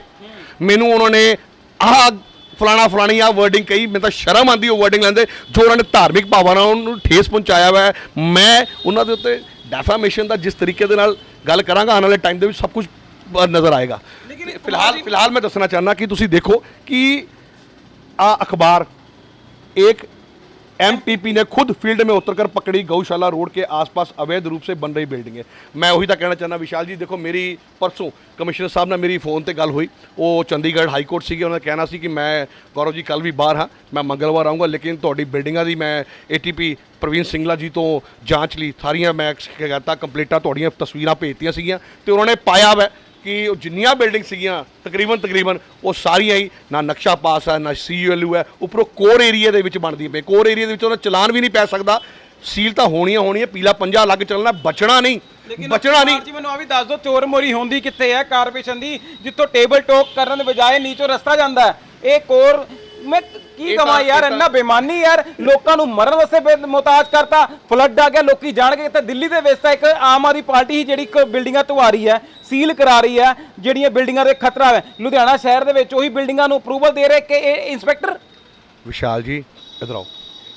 ਮੈਨੂੰ ਉਹਨਾਂ ਨੇ ਆਹ ਫਲਾਣਾ ਫਲਾਣੀ ਆ ਵਰਡਿੰਗ ਕਹੀ, ਮੈਨੂੰ ਤਾਂ ਸ਼ਰਮ ਆਂਦੀ ਉਹ ਵਰਡਿੰਗ ਲੈਂਦੇ, ਜੋ ਉਹਨਾਂ ਨੇ ਧਾਰਮਿਕ ਭਾਵਨਾ ਨੂੰ ਠੇਸ ਪਹੁੰਚਾਇਆ ਹੋਇਆ ਹੈ ਮੈਂ ਉਹਨਾਂ ਦੇ ਉੱਤੇ ਡੈਫਾਮੇਸ਼ਨ ਦਾ ਜਿਸ ਤਰੀਕੇ ਦੇ ਨਾਲ ਗੱਲ ਕਰਾਂਗਾ ਆਉਣ ਵਾਲੇ ਟਾਈਮ ਦੇ ਵਿੱਚ ਸਭ ਕੁਝ ਨਜ਼ਰ ਆਏਗਾ। ਲੇਕਿਨ ਫਿਲਹਾਲ ਫਿਲਹਾਲ ਮੈਂ ਦੱਸਣਾ ਚਾਹੁੰਦਾ ਕਿ ਤੁਸੀਂ ਦੇਖੋ ਕਿ ਆ ਅਖਬਾਰ ਇੱਕ एमपीपी ने खुद फील्ड में उतरकर पकड़ी गौशाला रोड के आसपास अवैध रूप से बन रही बिल्डिंग है मैं वही तक कहना चाहना विशाल जी देखो मेरी परसों ਕਮਿਸ਼ਨਰ ਸਾਹਿਬ ਨਾਲ ਮੇਰੀ ਫੋਨ ਤੇ ਗੱਲ ਹੋਈ ਉਹ ਚੰਡੀਗੜ੍ਹ ਹਾਈ ਕੋਰਟ ਸੀਗੇ ਉਹਨਾਂ ਨੇ ਕਹਿਣਾ ਸੀ ਕਿ ਮੈਂ ਗੌਰਵ ਜੀ ਕੱਲ ਵੀ ਬਾਹਰ ਹਾਂ ਮੈਂ ਮੰਗਲਵਾਰ ਆਉਂਗਾ ਲੇਕਿਨ ਤੁਹਾਡੀ ਬਿਲਡਿੰਗਾਂ ਦੀ ਮੈਂ ਏਟੀਪੀ ਪ੍ਰਵੀਨ ਸਿੰਗਲਾ ਜੀ ਤੋਂ ਜਾਂਚ ਲਈ ਸਾਰੀਆਂ ਮੈਂ ਸ਼ਿਕਾਇਤਾਂ ਕੰਪਲੀਟਾਂ ਤੁਹਾਡੀਆਂ ਤਸਵੀਰਾਂ ਭੇਜਤੀਆਂ ਸੀਗੀਆਂ ਤੇ ਉਹਨਾਂ ਨੇ ਪਾਇਆ ਵੈ ਕਿ ਉਹ ਜਿੰਨੀਆਂ ਬਿਲਡਿੰਗ ਸੀਗੀਆਂ ਤਕਰੀਬਨ ਤਕਰੀਬਨ ਉਹ ਸਾਰੀਆਂ ਹੀ ਨਾ ਨਕਸ਼ਾ ਪਾਸ ਹੈ ਨਾ ਸੀਯੂਐਲਯੂ ਹੈ ਉੱਪਰੋਂ ਕੋਰ ਏਰੀਆ ਦੇ ਵਿੱਚ ਬਣਦੀਆਂ ਪਈ ਕੋਰ ਏਰੀਆ ਦੇ ਵਿੱਚ ਉਹਨਾਂ ਚਲਾਨ ਵੀ ਨਹੀਂ ਪੈ ਸਕਦਾ। ਸੀਲ ਤਾਂ ਹੋਣੀਆਂ ਹੋਣੀਆਂ ਪੀਲਾ ਪੰਜਾ ਲੱਗ ਚੱਲਣਾ ਬਚਣਾ ਨਹੀਂ ਬਚਣਾ ਨਹੀਂ। ਜੀ ਮੈਨੂੰ ਆ ਵੀ ਦੱਸ ਦਿਓ ਚੋਰ ਮੋਰੀ ਹੁੰਦੀ ਕਿੱਥੇ ਹੈ? ਕਾਰਪੋਰੇਸ਼ਨ ਦੀ ਜਿੱਥੋਂ ਟੇਬਲ ਟਾਕ ਕਰਨ ਦੇ ਬਜਾਏ ਨੀਚੋਂ ਰਸਤਾ ਜਾਂਦਾ ਹੈ। ਇਹ ਕੋਰ ਮੈਂ ਕੀ ਕਮਾ ਯਾਰ? ਇੰਨਾ ਬੇਮਾਨੀ ਯਾਰ। ਲੋਕਾਂ ਨੂੰ ਮਰਨ ਵਾਸਤੇ ਮੁਹਤਾਜ ਕਰਤਾ। ਫਲੱਡ ਆ ਗਿਆ ਲੋਕੀ ਜਾਣਗੇ। ਤੇ ਦਿੱਲੀ ਦੇ ਵਿੱਚ ਤਾਂ ਇੱਕ ਆਮ ਆਦਮੀ ਪਾਰਟੀ ਹੀ ਜਿਹੜੀ ਇੱਕ ਬਿਲਡਿੰਗਾਂ ਢਵਾ ਰਹੀ ਹੈ ਸੀਲ ਕਰਾ ਰਹੀ ਹੈ ਜਿਹੜੀਆਂ ਬਿਲਡਿੰਗਾਂ ਦੇ ਖਤਰਾ ਹੈ। ਲੁਧਿਆਣਾ ਸ਼ਹਿਰ ਦੇ ਵਿੱਚ ਉਹੀ ਬਿਲਡਿੰਗਾਂ ਨੂੰ ਅਪਰੂਵਲ ਦੇ ਰਹੇ ਕਿ ਇਹ ਇੰਸਪੈਕਟਰ ਵਿਸ਼ਾਲ ਜੀ ਇਧਰ ਆਓ।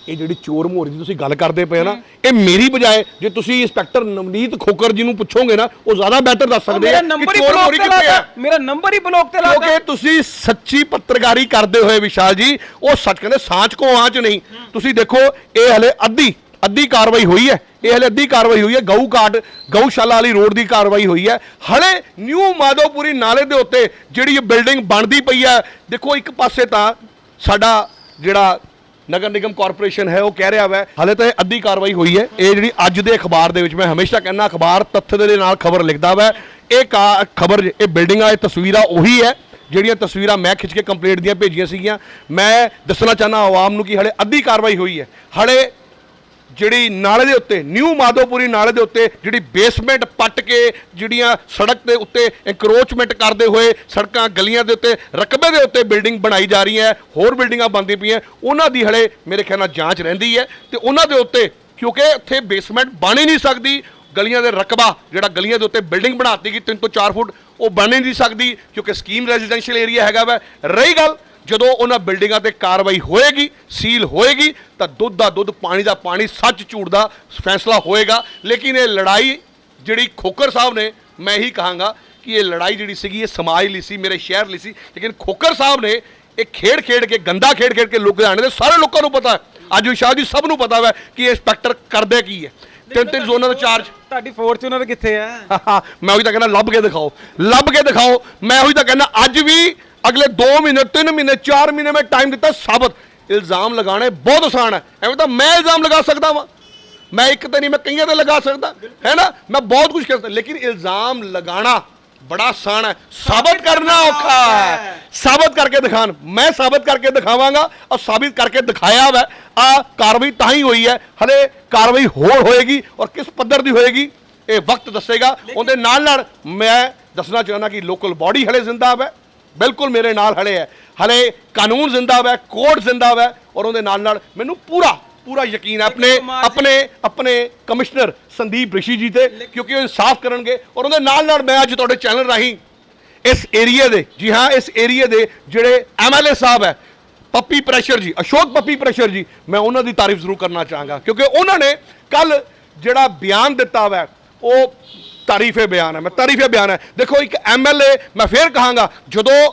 ਇਹ ਜਿਹੜੀ ਚੋਰ ਮੋਰੀ ਦੀ ਤੁਸੀਂ ਗੱਲ ਕਰਦੇ ਪਏ ਨਾ ਇਹ ਮੇਰੀ ਬਜਾਏ ਜੇ ਤੁਸੀਂ ਇੰਸਪੈਕਟਰ ਨਵਨੀਤ ਖੋਕਰ ਜੀ ਨੂੰ ਪੁੱਛੋਗੇ ਨਾ ਉਹ ਜ਼ਿਆਦਾ ਬਿਹਤਰ ਦੱਸ ਸਕਦੇ ਆ ਕਿ ਚੋਰ ਮੋਰੀ ਕਿੱਥੇ ਆ। ਮੇਰਾ ਨੰਬਰ ਹੀ ਬਲੌਕ ਤੇ ਲਾਤਾ। ਕਿਉਂਕਿ ਤੁਸੀਂ ਸੱਚੀ ਪੱਤਰਕਾਰੀ ਕਰਦੇ ਹੋਏ ਵਿਸ਼ਾਲ ਜੀ ਉਹ ਸੱਚ ਕਹਿੰਦੇ ਸਾਂਚ ਕੋ ਆਂਚ ਨਹੀਂ। ਤੁਸੀਂ ਦੇਖੋ ਇਹ ਹਲੇ ਅੱਧੀ ਅੱਧੀ ਕਾਰਵਾਈ ਹੋਈ ਹੈ ਇਹ ਹਲੇ ਅੱਧੀ ਕਾਰਵਾਈ ਹੋਈ ਹੈ ਗਊ ਕਾਟ ਗਊਸ਼ਾਲਾ ਵਾਲੀ ਰੋਡ ਦੀ ਕਾਰਵਾਈ ਹੋਈ ਹੈ। ਹਲੇ ਨਿਊ ਮਾਧੋਪੁਰੀ ਨਾਲੇ ਦੇ ਉੱਤੇ ਜਿਹੜੀ ਇਹ ਬਿਲਡਿੰਗ ਬਣਦੀ ਪਈ ਹੈ ਦੇਖੋ ਇੱਕ ਪਾਸੇ ਤਾਂ ਸਾਡਾ ਜਿਹੜਾ ਨਗਰ ਨਿਗਮ ਕਾਰਪੋਰੇਸ਼ਨ ਹੈ, ਉਹ ਕਹਿ ਰਿਹਾ ਵੈ, ਹਲੇ ਤਾਂ ਇਹ ਅੱਧੀ ਕਾਰਵਾਈ ਹੋਈ ਹੈ। ਇਹ ਜਿਹੜੀ ਅੱਜ ਦੇ ਅਖਬਾਰ ਦੇ ਵਿੱਚ ਮੈਂ ਹਮੇਸ਼ਾ ਕਹਿੰਦਾ, ਅਖਬਾਰ ਤੱਥ ਦੇ ਨਾਲ ਖਬਰ ਲਿਖਦਾ ਵੈ। ਇਹ ਖਬਰ, ਇਹ ਬਿਲਡਿੰਗਾਂ, ਇਹ ਤਸਵੀਰਾਂ ਉਹੀ ਹੈ, ਜਿਹੜੀਆਂ ਤਸਵੀਰਾਂ ਮੈਂ ਖਿੱਚ ਕੇ ਕੰਪਲੀਟ ਦੀਆਂ ਭੇਜੀਆਂ ਸੀਗੀਆਂ। ਮੈਂ ਦੱਸਣਾ ਚਾਹਨਾ ਆਵਾਮ ਨੂੰ ਕਿ ਹਲੇ ਅੱਧੀ ਕਾਰਵਾਈ ਹੋਈ ਹੈ। ਹਲੇ ਜਿਹੜੀ ਨਾਲੇ ਦੇ ਉੱਤੇ, ਨਿਊ ਮਾਧੋਪੁਰੀ ਨਾਲੇ ਦੇ ਉੱਤੇ ਜਿਹੜੀ ਬੇਸਮੈਂਟ ਪੱਟ ਕੇ ਜਿਹੜੀਆਂ ਸੜਕ ਦੇ ਉੱਤੇ ਐਂਕਰੋਚਮੈਂਟ ਕਰਦੇ ਹੋਏ ਸੜਕਾਂ ਗਲੀਆਂ ਦੇ ਉੱਤੇ, ਰਕਬੇ ਦੇ ਉੱਤੇ ਬਿਲਡਿੰਗ ਬਣਾਈ ਜਾ ਰਹੀ ਹੈ ਹੋਰ ਬਿਲਡਿੰਗਾਂ ਬਣਦੀ ਪਈਆਂ, ਉਹਨਾਂ ਦੀ ਹਲੇ ਮੇਰੇ ਖਿਆਲ ਨਾਲ ਜਾਂਚ ਰਹਿੰਦੀ ਹੈ ਤੇ ਉਹਨਾਂ ਦੇ ਉੱਤੇ ਕਿਉਂਕਿ ਉੱਥੇ ਬੇਸਮੈਂਟ ਬਣ ਹੀ ਨਹੀਂ ਸਕਦੀ, ਗਲੀਆਂ ਦੇ ਰਕਬਾ ਜਿਹੜਾ ਗਲੀਆਂ ਦੇ ਉੱਤੇ ਬਿਲਡਿੰਗ ਬਣਾਤੀ ਗਈ 3 ਤੋਂ 4 ਫੁੱਟ, ਉਹ ਬਣ ਹੀ ਨਹੀਂ ਸਕਦੀ ਕਿਉਂਕਿ ਸਕੀਮ ਰੈਜ਼ੀਡੈਂਸ਼ੀਅਲ ਏਰੀਆ ਹੈਗਾ ਵਾ। ਰਹੀ ਗੱਲ ਜਦੋਂ ਉਹਨਾਂ ਬਿਲਡਿੰਗਾਂ ਤੇ ਕਾਰਵਾਈ ਹੋਏਗੀ ਸੀਲ ਹੋਏਗੀ ਤਾਂ ਦੁੱਧ ਦਾ ਦੁੱਧ ਪਾਣੀ ਦਾ ਪਾਣੀ ਸੱਚ ਝੂਠ ਦਾ ਫੈਸਲਾ ਹੋਏਗਾ। ਲੇਕਿਨ ਇਹ ਲੜਾਈ ਜਿਹੜੀ ਖੋਕਰ ਸਾਹਿਬ ਨੇ ਮੈਂ ਇਹੀ ਕਹਾਂਗਾ ਕਿ ਇਹ ਲੜਾਈ ਜਿਹੜੀ ਸੀਗੀ ਇਹ ਸਮਾਜ ਲਈ ਸੀ ਮੇਰੇ ਸ਼ਹਿਰ ਲਈ ਸੀ। ਲੇਕਿਨ ਖੋਕਰ ਸਾਹਿਬ ਨੇ ਇਹ ਖੇਡ ਖੇਡ ਕੇ ਗੰਦਾ ਖੇਡ ਖੇਡ ਕੇ ਲੁਧਿਆਣੇ ਦੇ ਸਾਰੇ ਲੋਕਾਂ ਨੂੰ ਪਤਾ ਹੈ। ਅੱਜ ਵਿਸ਼ਾਲ ਜੀ ਸਭ ਨੂੰ ਪਤਾ ਹੈ ਕਿ ਇਹ ਇੰਸਪੈਕਟਰ ਕਰਦੇ ਕੀ ਹੈ। ਤਿੰਨ ਤਿੰਨ ਜ਼ੋਨਾਂ ਦਾ ਚਾਰਜ ਤੁਹਾਡੀ ਫੋਰਚੂਨਰ ਕਿੱਥੇ ਆ? ਮੈਂ ਉਹੀ ਤਾਂ ਕਹਿੰਦਾ ਲੱਭ ਕੇ ਦਿਖਾਓ ਲੱਭ ਕੇ ਦਿਖਾਓ। ਮੈਂ ਉਹੀ ਤਾਂ ਕਹਿੰਦਾ ਅੱਜ ਵੀ ਅਗਲੇ 2 ਮਹੀਨੇ 3 ਮਹੀਨੇ 4 ਮਹੀਨੇ ਮੈਂ ਟਾਈਮ ਦਿੱਤਾ ਸਾਬਤ। ਇਲਜ਼ਾਮ ਲਗਾਉਣੇ ਬਹੁਤ ਆਸਾਨ ਹੈ। ਐਵੇਂ ਤਾਂ ਮੈਂ ਇਲਜ਼ਾਮ ਲਗਾ ਸਕਦਾ ਵਾਂ। ਮੈਂ ਇੱਕ ਤਾਂ ਨਹੀਂ ਮੈਂ ਕਈਆਂ ਤੇ ਲਗਾ ਸਕਦਾ। ਹੈ ਨਾ? ਮੈਂ ਬਹੁਤ ਕੁਝ ਕਰ ਸਕਦਾ। ਲੇਕਿਨ ਇਲਜ਼ਾਮ ਲਗਾਉਣਾ ਬੜਾ ਆਸਾਨ ਹੈ। ਸਾਬਤ ਕਰਨਾ ਔਖਾ ਹੈ। ਸਾਬਤ ਕਰਕੇ ਦਿਖਾਣ ਮੈਂ ਸਾਬਤ ਕਰਕੇ ਦਿਖਾਵਾਂਗਾ ਔਰ ਸਾਬਿਤ ਕਰਕੇ ਦਿਖਾਇਆ ਵਾ। ਆ ਕਾਰਵਾਈ ਤਾਂ ਹੀ ਹੋਈ ਹੈ। ਹਲੇ ਕਾਰਵਾਈ ਹੋਰ ਹੋਏਗੀ ਔਰ ਕਿਸ ਪੱਧਰ ਦੀ ਹੋਏਗੀ ਇਹ ਵਕਤ ਦੱਸੇਗਾ। ਉਹਦੇ ਨਾਲ ਨਾਲ ਮੈਂ ਦੱਸਣਾ ਚਾਹੁੰਦਾ ਕਿ ਲੋਕਲ ਬਾਡੀ ਹਲੇ ਜ਼ਿੰਦਾ ਹੈ ਬਿਲਕੁਲ ਮੇਰੇ ਨਾਲ ਹਲੇ ਹੈ। ਹਲੇ ਕਾਨੂੰਨ ਜ਼ਿੰਦਾ ਹੈ ਕੋਰਟ ਜ਼ਿੰਦਾ ਹੈ ਔਰ ਉਹਦੇ ਨਾਲ ਨਾਲ ਮੈਨੂੰ ਪੂਰਾ ਪੂਰਾ ਯਕੀਨ ਹੈ। ਆਪਣੇ ਆਪਣੇ ਆਪਣੇ ਕਮਿਸ਼ਨਰ ਸੰਦੀਪ ਰਿਸ਼ੀ ਜੀ ਤੇ ਕਿਉਂਕਿ ਉਹ ਇਨਸਾਫ ਕਰਨਗੇ ਔਰ ਉਹਦੇ ਨਾਲ ਨਾਲ ਮੈਂ ਅੱਜ ਤੁਹਾਡੇ ਚੈਨਲ ਰਾਹੀਂ ਇਸ ਏਰੀਆ ਦੇ ਜੀ ਹਾਂ ਇਸ ਏਰੀਆ ਦੇ ਜਿਹੜੇ ਐਮਐਲਏ ਸਾਹਿਬ ਹੈ ਪੱਪੀ ਪ੍ਰੈਸ਼ਰ ਜੀ ਅਸ਼ੋਕ ਪੱਪੀ ਪ੍ਰੈਸ਼ਰ ਜੀ ਮੈਂ ਉਹਨਾਂ ਦੀ ਤਾਰੀਫ ਜ਼ਰੂਰ ਕਰਨਾ ਚਾਹਾਂਗਾ। ਕਿਉਂਕਿ ਉਹਨਾਂ ਨੇ ਕੱਲ ਜਿਹੜਾ ਬਿਆਨ ਦਿੱਤਾ ਵਾ ਉਹ ਤਾਰੀਫੇ ਬਿਆਨ ਹੈ, ਮੈਂ ਤਾਰੀਫੇ ਬਿਆਨ ਹੈ। ਦੇਖੋ ਇੱਕ ਐਮਐਲਏ ਮੈਂ ਫੇਰ ਕਹਾਂਗਾ, ਜਦੋਂ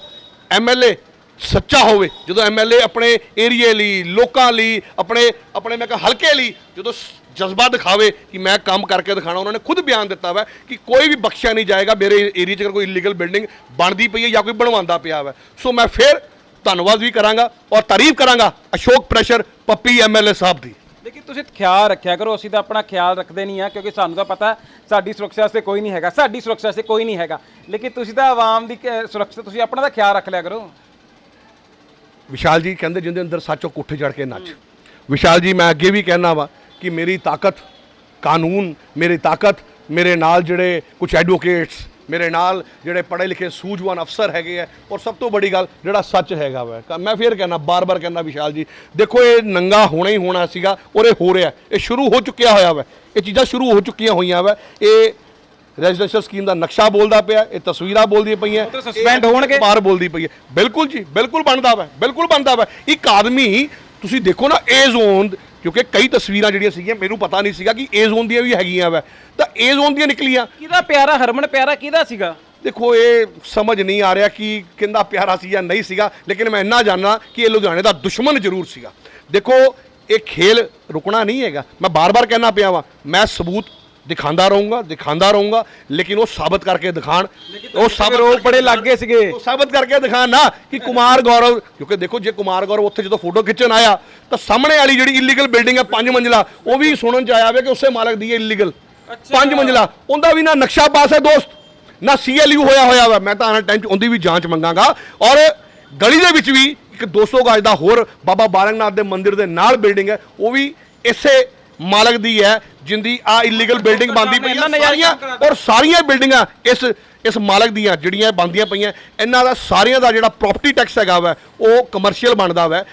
ਐਮਐਲਏ ਸੱਚਾ ਹੋਵੇ, ਜਦੋਂ ਐਮਐਲਏ ਆਪਣੇ ਏਰੀਏ ਲਈ, ਲੋਕਾਂ ਲਈ, ਆਪਣੇ ਆਪਣੇ ਮੈਂ ਕਿਹਾ ਹਲਕੇ ਲਈ, ਜਦੋਂ ਜਜ਼ਬਾ ਦਿਖਾਵੇ ਕਿ ਮੈਂ ਕੰਮ ਕਰਕੇ ਦਿਖਾਣਾ, ਉਹਨਾਂ ਨੇ ਖੁਦ ਬਿਆਨ ਦਿੱਤਾ ਵਾ ਕਿ ਕੋਈ ਵੀ ਬਖਸ਼ਿਆ ਨਹੀਂ ਜਾਏਗਾ, ਮੇਰੇ ਏਰੀਆ 'ਚ ਅਗਰ ਕੋਈ ਇਲੀਗਲ ਬਿਲਡਿੰਗ ਬਣਦੀ ਪਈ ਹੈ ਜਾਂ ਕੋਈ ਬਣਵਾਉਂਦਾ ਪਿਆ ਵਾ। ਸੋ ਮੈਂ ਫਿਰ ਧੰਨਵਾਦ ਵੀ ਕਰਾਂਗਾ ਔਰ ਤਾਰੀਫ ਕਰਾਂਗਾ ਅਸ਼ੋਕ ਪ੍ਰੈਸ਼ਰ ਪੱਪੀ ਐਮਐਲਏ ਸਾਹਿਬ ਦੀ। ਲੇਕਿਨ ਤੁਸੀਂ ਖਿਆਲ ਰੱਖਿਆ ਕਰੋ, ਅਸੀਂ ਤਾਂ ਆਪਣਾ ਖਿਆਲ ਰੱਖਦੇ ਨਹੀਂ ਆ, ਕਿਉਂਕਿ ਸਾਨੂੰ ਤਾਂ ਪਤਾ ਸਾਡੀ ਸੁਰੱਖਿਆ ਵਾਸਤੇ ਕੋਈ ਨਹੀਂ ਹੈਗਾ, ਸਾਡੀ ਸੁਰੱਖਿਆ ਵਾਸਤੇ ਕੋਈ ਨਹੀਂ ਹੈਗਾ। ਲੇਕਿਨ ਤੁਸੀਂ ਤਾਂ ਆਵਾਮ ਦੀ ਕ- ਸੁਰੱਖਿਆ, ਤੁਸੀਂ ਆਪਣਾ ਤਾਂ ਖਿਆਲ ਰੱਖ ਲਿਆ ਕਰੋ। ਵਿਸ਼ਾਲ ਜੀ ਕਹਿੰਦੇ ਜਿੰਦੇ ਅੰਦਰ ਸੱਚੋ ਕੁੱਠ ਚੜ ਕੇ ਨੱਚ। ਵਿਸ਼ਾਲ ਜੀ, ਮੈਂ ਅੱਗੇ ਵੀ ਕਹਿਣਾ ਵਾ ਕਿ ਮੇਰੀ ਤਾਕਤ ਕਾਨੂੰਨ, ਮੇਰੀ ਤਾਕਤ, ਮੇਰੇ ਨਾਲ ਜਿਹੜੇ ਕੁਝ ਐਡਵੋਕੇਟਸ ਮੇਰੇ ਨਾਲ ਜਿਹੜੇ ਪੜ੍ਹੇ ਲਿਖੇ ਸੂਝਵਾਨ ਅਫਸਰ ਹੈਗੇ ਆ ਔਰ ਸਭ ਤੋਂ ਵੱਡੀ ਗੱਲ ਜਿਹੜਾ ਸੱਚ ਹੈਗਾ ਵਾ। ਮੈਂ ਫੇਰ ਕਹਿਣਾ ਬਾਰ-ਬਾਰ ਕਹਿਣਾ ਵਿਸ਼ਾਲ ਜੀ ਦੇਖੋ ਇਹ ਨੰਗਾ ਹੋਣਾ ਹੀ ਹੋਣਾ ਸੀਗਾ ਔਰ ਇਹ ਹੋ ਰਿਹਾ। ਇਹ ਸ਼ੁਰੂ ਹੋ ਚੁੱਕਿਆ ਹੋਇਆ ਵਾ। ਇਹ ਚੀਜ਼ਾਂ ਸ਼ੁਰੂ ਹੋ ਚੁੱਕੀਆਂ ਹੋਈਆਂ ਵਾ। ਇਹ ਰੈਜ਼ੀਡੈਂਸ਼ੀਅਲ ਸਕੀਮ ਦਾ ਨਕਸ਼ਾ ਬੋਲਦਾ ਪਿਆ ਇਹ ਤਸਵੀਰਾਂ ਬੋਲਦੀਆਂ ਪਈਆਂ suspend ਹੋਣਗੇ? ਬਾਹਰ ਬੋਲਦੀ ਪਈ ਹੈ। ਬਿਲਕੁਲ ਜੀ ਬਿਲਕੁਲ ਬਣਦਾ ਵਾ ਬਿਲਕੁਲ ਬਣਦਾ ਵਾ। ਇੱਕ ਆਦਮੀ ਤੁਸੀਂ ਦੇਖੋ ਨਾ ਏ ਜ਼ੋਨ ਕਿਉਂਕਿ ਕਈ ਤਸਵੀਰਾਂ ਜਿਹੜੀਆਂ ਸੀਗੀਆਂ ਮੈਨੂੰ ਪਤਾ ਨਹੀਂ ਸੀਗਾ ਕਿ ਏ ਜ਼ੋਨ ਦੀਆਂ ਵੀ ਹੈਗੀਆਂ ਵਾ। ਤਾਂ ਏ ਜ਼ੋਨ ਦੀਆਂ ਨਿਕਲੀਆਂ। ਕਿਹਦਾ ਪਿਆਰਾ ਹਰਮਨ ਪਿਆਰਾ ਕਿਹਦਾ ਸੀਗਾ? ਦੇਖੋ ਇਹ ਸਮਝ ਨਹੀਂ ਆ ਰਿਹਾ ਕਿ ਕਿੰਦਾ ਪਿਆਰਾ ਸੀ ਜਾਂ ਨਹੀਂ ਸੀਗਾ ਲੇਕਿਨ ਮੈਂ ਇੰਨਾ ਜਾਣਦਾ ਕਿ ਇਹ ਲੁਧਿਆਣੇ ਦਾ ਦੁਸ਼ਮਣ ਜ਼ਰੂਰ ਸੀਗਾ। ਦੇਖੋ ਇਹ ਖੇਲ ਰੁਕਣਾ ਨਹੀਂ ਹੈਗਾ। ਮੈਂ ਬਾਰ-ਬਾਰ ਕਹਿਣਾ ਪਿਆ ਵਾਂ ਮੈਂ ਸਬੂਤ ਦਿਖਾਉਂਦਾ ਰਹੂੰਗਾ ਦਿਖਾਉਂਦਾ ਰਹੂੰਗਾ ਲੇਕਿਨ ਉਹ ਸਾਬਤ ਕਰਕੇ ਦਿਖਾਣ ਉਹ ਸਾਬਤ ਰੋਗ ਬੜੇ ਲੱਗੇ ਸੀਗੇ। ਉਹ ਸਾਬਤ ਕਰਕੇ ਦਿਖਾਣ ਨਾ ਕਿ ਕੁਮਾਰ ਗੌਰਵ ਕਿਉਂਕਿ ਦੇਖੋ ਜੇ ਕੁਮਾਰ ਗੌਰਵ ਉੱਥੇ ਜਦੋਂ ਫੋਟੋ ਖਿੱਚਣ ਆਇਆ ਤਾਂ ਸਾਹਮਣੇ ਵਾਲੀ ਜਿਹੜੀ ਇਲੀਗਲ ਬਿਲਡਿੰਗ ਹੈ ਪੰਜ ਮੰਜ਼ਿਲਾ ਉਹ ਵੀ ਸੁਣਨ ਚ ਆਇਆ ਵੇ ਕਿ ਉਸੇ ਮਾਲਕ ਦੀ ਹੈ ਇਲੀਗਲ ਪੰਜ ਮੰਜ਼ਿਲਾ ਉਹਦਾ ਵੀ ਨਾ ਨਕਸ਼ਾ ਪਾਸ ਹੈ ਦੋਸਤ ਨਾ ਸੀਐਲਯੂ ਹੋਇਆ ਹੋਇਆ ਵਾ। ਮੈਂ ਤਾਂ ਆਣ ਟਾਈਮ ਚ ਉਹਦੀ ਵੀ ਜਾਂਚ ਮੰਗਾਂਗਾ। ਔਰ ਗਲੀ ਦੇ ਵਿੱਚ ਵੀ ਇੱਕ 200 ਗਜ ਦਾ ਹੋਰ ਬਾਬਾ ਬਾਲਕਨਾਥ ਦੇ ਮੰਦਿਰ ਦੇ ਨਾਲ ਬਿਲਡਿੰਗ ਹੈ ਉਹ ਵੀ ਇਸੇ ਮਾਲਕ ਦੀ ਹੈ ਜਿੰਦੀ ਆ ਇਲੀਗਲ ਬਿਲਡਿੰਗ ਬੰਦੀ ਪਈ ਹੈ ਸਾਰੀਆਂ ਔਰ ਸਾਰੀਆਂ ਬਿਲਡਿੰਗਾਂ ਇਸ ਇਸ ਮਾਲਕ ਦੀਆਂ ਜਿਹੜੀਆਂ ਬੰਦੀਆਂ ਪਈਆਂ ਇਹਨਾਂ ਦਾ ਸਾਰਿਆਂ ਦਾ ਜਿਹੜਾ ਪ੍ਰਾਪਰਟੀ ਟੈਕਸ ਹੈਗਾ ਵਾ ਉਹ ਕਮਰਸ਼ੀਅਲ ਬਣਦਾ ਵਾ।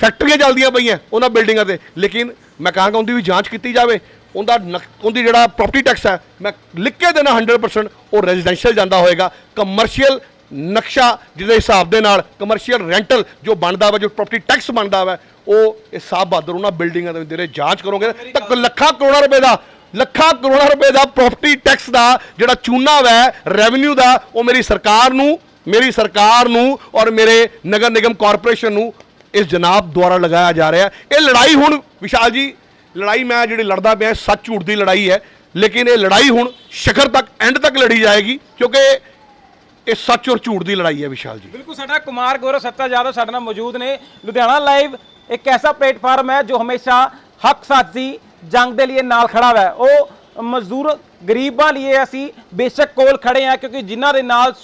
ਫੈਕਟਰੀਆਂ ਚੱਲਦੀਆਂ ਪਈਆਂ ਉਹਨਾਂ ਬਿਲਡਿੰਗਾਂ ਤੇ ਲੇਕਿਨ ਮੈਂ ਕਹਾਂਗਾ ਉਹਦੀ ਵੀ ਜਾਂਚ ਕੀਤੀ ਜਾਵੇ ਉਹਦਾ ਉਹਦੀ ਜਿਹੜਾ ਪ੍ਰਾਪਰਟੀ ਟੈਕਸ ਹੈ ਮੈਂ ਲਿਖ ਕੇ ਦੇਣਾ 100% ਉਹ ਰੈਜ਼ੀਡੈਂਸ਼ੀਅਲ ਜਾਂਦਾ ਹੋਏਗਾ। ਕਮਰਸ਼ੀਅਲ ਨਕਸ਼ਾ ਜਿਹਦੇ ਹਿਸਾਬ ਦੇ ਨਾਲ ਕਮਰਸ਼ੀਅਲ ਰੈਂਟਲ ਜੋ ਬਣਦਾ ਵਾ ਜੋ ਪ੍ਰਾਪਰਟੀ ਟੈਕਸ ਬਣਦਾ ਵਾ ਉਹ ਇਹ ਸਾਬ ਬਹਾਦਰ ਉਹਨਾਂ ਬਿਲਡਿੰਗਾਂ ਦੇ ਜਿਹੜੇ ਜਾਂਚ ਕਰੋਗੇ, ਤਾਂ ਲੱਖਾਂ ਕਰੋੜਾਂ ਰੁਪਏ ਦਾ, ਲੱਖਾਂ ਕਰੋੜਾਂ ਰੁਪਏ ਦਾ ਪ੍ਰਾਪਰਟੀ ਟੈਕਸ ਦਾ ਜਿਹੜਾ ਚੂਨਾ ਵੈ ਰੈਵਨਿਊ ਦਾ, ਉਹ ਮੇਰੀ ਸਰਕਾਰ ਨੂੰ, ਮੇਰੀ ਸਰਕਾਰ ਨੂੰ ਔਰ ਮੇਰੇ ਨਗਰ ਨਿਗਮ ਕਾਰਪੋਰੇਸ਼ਨ ਨੂੰ ਇਸ ਜਨਾਬ ਦੁਆਰਾ ਲਗਾਇਆ ਜਾ ਰਿਹਾ। ਇਹ ਲੜਾਈ ਹੁਣ ਵਿਸ਼ਾਲ ਜੀ, ਲੜਾਈ ਮੈਂ ਜਿਹੜੀ ਲੜਦਾ ਪਿਆ ਸੱਚ ਝੂਠ ਦੀ ਲੜਾਈ ਹੈ। ਲੇਕਿਨ ਇਹ ਲੜਾਈ ਹੁਣ ਸ਼ਿਖਰ ਤੱਕ ਐਂਡ ਤੱਕ ਲੜੀ ਜਾਏਗੀ, ਕਿਉਂਕਿ ਇਹ ਸੱਚ ਔਰ ਝੂਠ ਦੀ ਲੜਾਈ ਹੈ ਵਿਸ਼ਾਲ ਜੀ। ਬਿਲਕੁਲ, ਸਾਡਾ ਕੁਮਾਰ ਗੌਰਵ ਸੱਤਾ ਜਾਦਵ ਸਾਡੇ ਨਾਲ ਮੌਜੂਦ ਨੇ। ਲੁਧਿਆਣਾ ਲਾਈਵ ਇੱਕ ਐਸਾ ਪਲੇਟਫਾਰਮ ਹੈ ਜੋ ਹਮੇਸ਼ਾ ਹੱਕ ਸੱਚ ਜੰਗ ਦੇ ਲਈ ਨਾਲ ਖੜਾ ਹੈ ਉਹ ਮਜ਼ਦੂਰ ਗਰੀਬਾਂ ਲਈ ਅਸੀਂ ਬੇਸ਼ੱਕ ਕੋਲ ਖੜੇ ਆ ਕਿਉਂਕਿ ਜਿਨ੍ਹਾਂ ਦੇ ਨਾਲ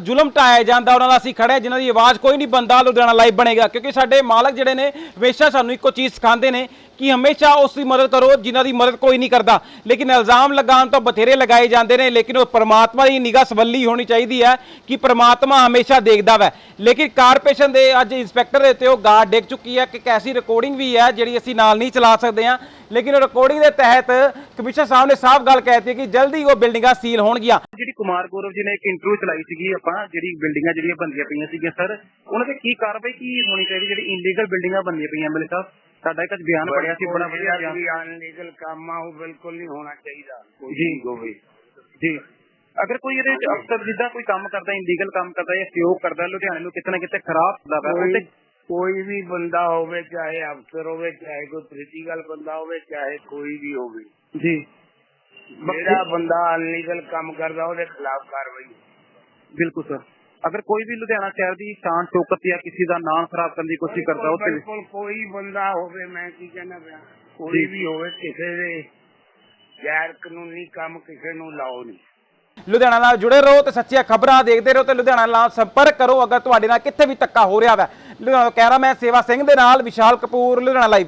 ਜ਼ੁਲਮ ਢਾਇਆ ਜਾਂਦਾ, ਉਹਨਾਂ ਦਾ ਅਸੀਂ ਖੜੇ ਹਾਂ। ਜਿਨ੍ਹਾਂ ਦੀ ਆਵਾਜ਼ ਕੋਈ ਨਹੀਂ, ਬੰਦਾ ਲੁਧਿਆਣਾ ਲਾਈਵ ਬਣੇਗਾ। ਕਿਉਂਕਿ ਸਾਡੇ ਮਾਲਕ ਜਿਹੜੇ ਨੇ, ਹਮੇਸ਼ਾ ਸਾਨੂੰ ਇੱਕੋ ਚੀਜ਼ ਸਿਖਾਉਂਦੇ ਨੇ ਕਿ ਹਮੇਸ਼ਾ ਉਸ ਦੀ ਮਦਦ ਕਰੋ, ਜਿਨ੍ਹਾਂ ਦੀ ਮਦਦ ਕੋਈ ਨਹੀਂ ਕਰਦਾ। ਲੇਕਿਨ ਇਲਜ਼ਾਮ ਲਗਾਉਣ ਤੋਂ ਬਥੇਰੇ ਲਗਾਏ ਜਾਂਦੇ ਨੇ, ਲੇਕਿਨ ਉਹ ਪ੍ਰਮਾਤਮਾ ਦੀ ਨਿਗਾਹ ਸਵੱਲੀ ਹੋਣੀ ਚਾਹੀਦੀ ਹੈ ਕਿ ਪ੍ਰਮਾਤਮਾ ਹਮੇਸ਼ਾ ਦੇਖਦਾ ਵੈ। ਲੇਕਿਨ ਕਾਰਪੋਰੇਸ਼ਨ ਦੇ ਅੱਜ ਇੰਸਪੈਕਟਰ ਦੇ ਤੇ ਉਹ ਗਾਰਡ ਡੇਕ ਚੁੱਕੀ ਹੈ ਕਿ ਕੈਸੀ ਰਿਕਾਰਡਿੰਗ ਵੀ ਹੈ, ਜਿਹੜੀ ਅਸੀਂ ਨਾਲ ਨਹੀਂ ਚਲਾ ਸਕਦੇ ਹਾਂ। ਲੇਕਿਨ ਰਿਕਾਰਡਿੰਗ ਦੇ ਤਹਿਤ ਕਮਿਸ਼ਨਰ ਸਾਹਿਬ ਨੇ ਸਾਫ਼ ਗੱਲ ਕਹਿਤੀ ਹੈ ਕਿ ਜਲਦੀ ਉਹ ਬਿਲਡਿੰਗਾਂ ਸੀਲ ਹੋਣਗੀਆਂ। ਜਿਹੜੀ ਕੁਮਾਰ ਗੌਰਵ ਜੀ ਨੇ ਇੱਕ ਇੰਟਰਵਿਊ ਚਲਾਈ ਸੀਗੀ ਆਪਾਂ, ਜਿਹੜੀ ਬਿਲਡਿੰਗਾਂ ਜਿਹੜੀਆਂ ਬੰਦੀਆਂ ਪਈਆਂ ਸੀਗੀਆਂ, ਸਰ, ਉਹਨਾਂ ਤੇ ਕੀ ਕਾਰਵਾਈ ਕੀ ਹੋਣੀ ਚਾਹੀਦੀ, ਜਿਹੜੀ ਇਲੀਗਲ ਬਿਲਡਿੰਗਾਂ ਬੰਦੀਆਂ ਪਈਆਂ ਐਮਐਲਏ ਸਾਹਿਬ? ਤੁਹਾਡਾ ਇੱਕ ਬਿਆਨ ਪੜਿਆ ਸੀ ਬੜਾ ਵਧੀਆ ਬਿਆਨ ਵੀ ਅਨਲੀਗਲ ਕੰਮ ਆ ਉਹ ਬਿਲਕੁਲ ਨਹੀਂ ਹੋਣਾ ਚਾਹੀਦਾ ਕੋਈ ਜੀ। ਚੀਜ਼ ਹੋਵੇ ਜੀ ਅਗਰ ਕੋਈ ਇਹਦੇ ਵਿੱਚ ਅਫਸਰ ਜਿੱਦਾਂ ਕੋਈ ਕੰਮ ਕਰਦਾ ਇਲੀਗਲ ਕੰਮ ਕਰਦਾ ਜਾਂ ਸਹਿਯੋਗ ਕਰਦਾ ਲੁਧਿਆਣੇ ਨੂੰ ਕਿਤੇ ਨਾ ਕਿਤੇ ਖਰਾਬ ਕਰਦਾ ਵਾ ਕੋਈ ਉਹਤੇ ਕੋਈ ਵੀ ਬੰਦਾ ਹੋਵੇ ਚਾਹੇ ਅਫਸਰ ਹੋਵੇ ਚਾਹੇ ਕੋਈ ਪੋਲੀਟੀਕਲ ਬੰਦਾ ਹੋਵੇ ਚਾਹੇ ਕੋਈ ਵੀ ਹੋਵੇ ਜੀ ਜਿਹੜਾ ਬੰਦਾ ਅਨਲੀਗਲ ਕੰਮ ਕਰਦਾ ਉਹਦੇ ਖਿਲਾਫ ਕਾਰਵਾਈ ਬਿਲਕੁਲ ਸਰ ਅਗਰ ਕੋਈ ਵੀ ਲੁਧਿਆਣਾ ਸ਼ਹਿਰ ਦੀ ਸ਼ਾਨ ਚੌਕਤ ਜਾਂ ਕਿਸੇ ਦਾ ਨਾਮ ਖਰਾਬ ਕਰਨ ਦੀ ਕੋਸ਼ਿਸ਼ ਕਰਦਾ ਉਹ ਤੇ ਬਿਲਕੁਲ ਕੋਈ ਬੰਦਾ ਹੋਵੇ ਮੈਂ ਕੀ ਕਹਿਣਾ ਪਿਆ ਕੋਈ। ਵੀ ਹੋਵੇ ਕਿਸੇ ਦੇ ਗੈਰ ਕਾਨੂੰਨੀ ਕੰਮ ਕਿਸੇ ਨੂੰ ਲਾਓ ਨਹੀਂ। ਲੁਧਿਆਣਾ ਨਾਲ ਜੁੜੇ ਰਹੋ ਤੇ ਸੱਚੀਆਂ ਖਬਰਾਂ ਦੇਖਦੇ ਰਹੋ ਤੇ ਲੁਧਿਆਣਾ ਨਾਲ ਸੰਪਰਕ ਕਰੋ ਅਗਰ ਤੁਹਾਡੇ ਨਾਲ ਕਿੱਥੇ ਵੀ ਧੱਕਾ ਹੋ ਰਿਹਾ ਹੈ ਲੁਧਿਆਣਾ ਤੋਂ ਕਹਿ ਰਹਾ ਮੈਂ ਸੇਵਾ ਸਿੰਘ ਦੇ ਨਾਲ ਵਿਸ਼ਾਲ ਕਪੂਰ ਲੁਧਿਆਣਾ ਲਾਈਵ